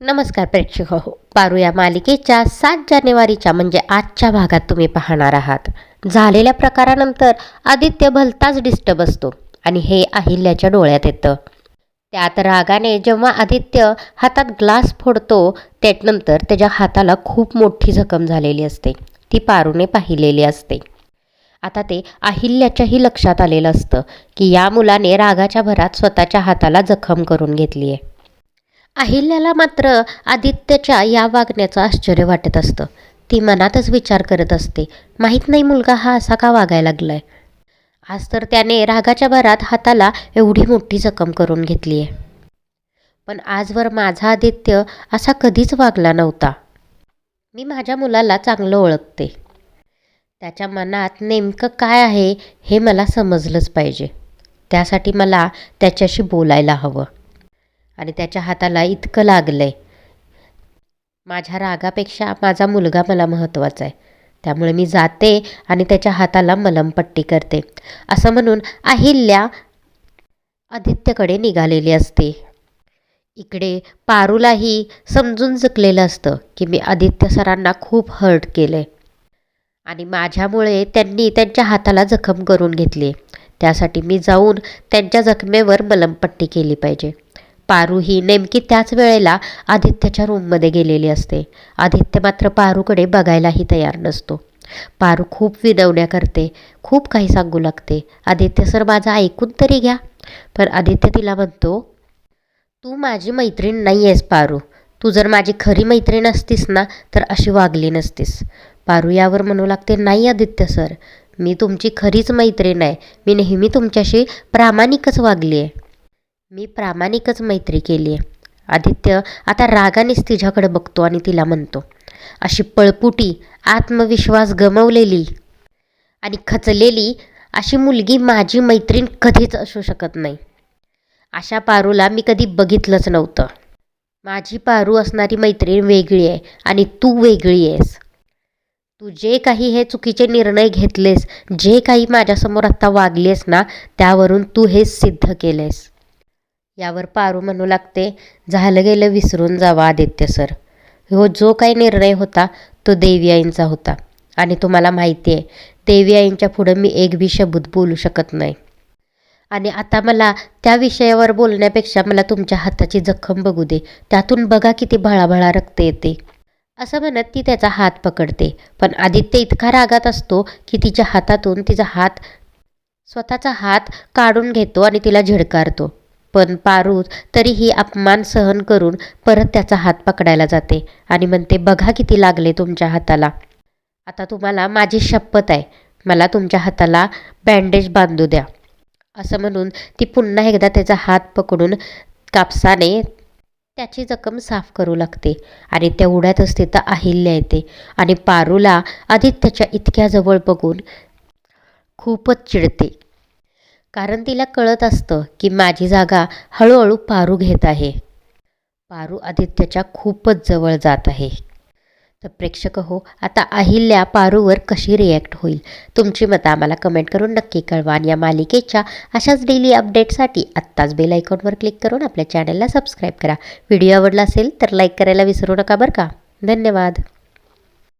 नमस्कार प्रेक्षक हो पारू या मालिकेच्या सात जानेवारीच्या म्हणजे आजच्या भागात तुम्ही पाहणार आहात. झालेल्या प्रकारानंतर आदित्य भलताच डिस्टर्ब असतो आणि हे अहिल्याच्या डोळ्यात येतं. त्यात रागाने जेव्हा आदित्य हातात ग्लास फोडतो त्यानंतर त्याच्या हाताला खूप मोठी जखम झालेली असते. ती पारूने पाहिलेली असते. आता ते अहिल्याच्याही लक्षात आलेलं असतं की या मुलाने रागाच्या भरात स्वतःच्या हाताला जखम करून घेतली आहे अहिल्याला मात्र आदित्यच्या या वागण्याचं आश्चर्य वाटत असतं. ती मनातच विचार करत असते माहीत नाही मुलगा हा असा का वागायला लागलाय? आज तर त्याने रागाच्या भरात हाताला एवढी मोठी जखम करून घेतली आहे. पण आजवर माझा आदित्य असा कधीच वागला नव्हता. मी माझ्या मुलाला चांगलं ओळखते. त्याच्या मनात नेमकं काय आहे हे मला समजलंच पाहिजे. त्यासाठी मला त्याच्याशी बोलायला हवं. आणि त्याच्या हाताला इतकं लागलं आहे माझ्या रागापेक्षा माझा मुलगा मला महत्त्वाचा आहे. त्यामुळे मी जाते आणि त्याच्या हाताला मलमपट्टी करते. असं म्हणून अहिल्या आदित्यकडे निघालेली असते. इकडे पारूलाही समजून चुकलेलं असतं की मी आदित्य सरांना खूप हर्ट केले आणि माझ्यामुळे त्यांनी त्यांच्या हाताला जखम करून घेतली त्यासाठी मी जाऊन त्यांच्या जखमेवर मलमपट्टी केली पाहिजे. पारू ही नेमकी त्याच वेळेला आदित्यच्या रूममध्ये गेलेली असते. आदित्य मात्र पारूकडे बघायलाही तयार नसतो. पारू खूप विनवण्या करते खूप काही सांगू लागते. आदित्य सर माझं ऐकून तरी घ्या. पण आदित्य तिला म्हणतो तू माझी मैत्रीण नाही आहेस पारू. तू जर माझी खरी मैत्रीण असतीस ना तर अशी वागली नसतीस. पारू यावर म्हणू लागते नाही आदित्य सर. मी तुमची खरीच मैत्रीण आहे. मी नेहमी तुमच्याशी प्रामाणिकच वागली आहे मी प्रामाणिकच मैत्री केली आहे. आदित्य आता रागानेच तिच्याकडे बघतो आणि तिला म्हणतो अशी पळपुटी आत्मविश्वास गमवलेली आणि खचलेली अशी मुलगी माझी मैत्रीण कधीच असू शकत नाही. अशा पारूला मी कधी बघितलंच नव्हतं. माझी पारू असणारी मैत्रीण वेगळी आहे आणि तू वेगळी आहेस. तू जे काही हे चुकीचे निर्णय घेतलेस जे काही माझ्यासमोर आत्ता वागलेस ना त्यावरून तू हे सिद्ध केलेस. यावर पारू म्हणू लागते. झालं गेलं विसरून जावा आदित्य सर. हो जो काही निर्णय होता तो देवी आईंचा होता. आणि तुम्हाला माहिती आहे देवी आईंच्या पुढं मी एक बी शब्द बोलू शकत नाही. आणि आता मला त्या विषयावर बोलण्यापेक्षा मला तुमच्या हाताची जखम बघू दे. त्यातून बघा किती भळाभळा रक्त येते. असं म्हणत ती त्याचा हात पकडते. पण आदित्य इतका रागात असतो की तिच्या हातातून तिचा हात स्वतःचा हात काढून घेतो आणि तिला झिडकारतो. पण पारू तरीही अपमान सहन करून परत त्याचा हात पकडायला जाते आणि म्हणते बघा किती लागले तुमच्या हाताला. आता तुम्हाला माझी शपथ आहे. मला तुमच्या हाताला बँडेज बांधू द्या. असं म्हणून ती पुन्हा एकदा त्याचा हात पकडून कापसाने त्याची जखम साफ करू लागते आणि तेवढ्यातच तिथं अहिल्या येते आणि पारूला आदित्यच्या इतक्या जवळ बघून खूपच चिडते. कारण तिला कळत असतं की माझी जागा हळूहळू पारू घेत आहे. पारू आदित्यच्या खूपच जवळ जात आहे. तर प्रेक्षक हो आता अहिल्या पारूवर कशी रिॲक्ट होईल? तुमची मतं आम्हाला कमेंट करून नक्की कळवा आणि या मालिकेच्या अशाच डेली अपडेटसाठी आत्ताच बेल आयकॉनवर क्लिक करून आपल्या चॅनलला सबस्क्राईब करा. व्हिडिओ आवडला असेल तर लाईक करायला विसरू नका बरं का? धन्यवाद.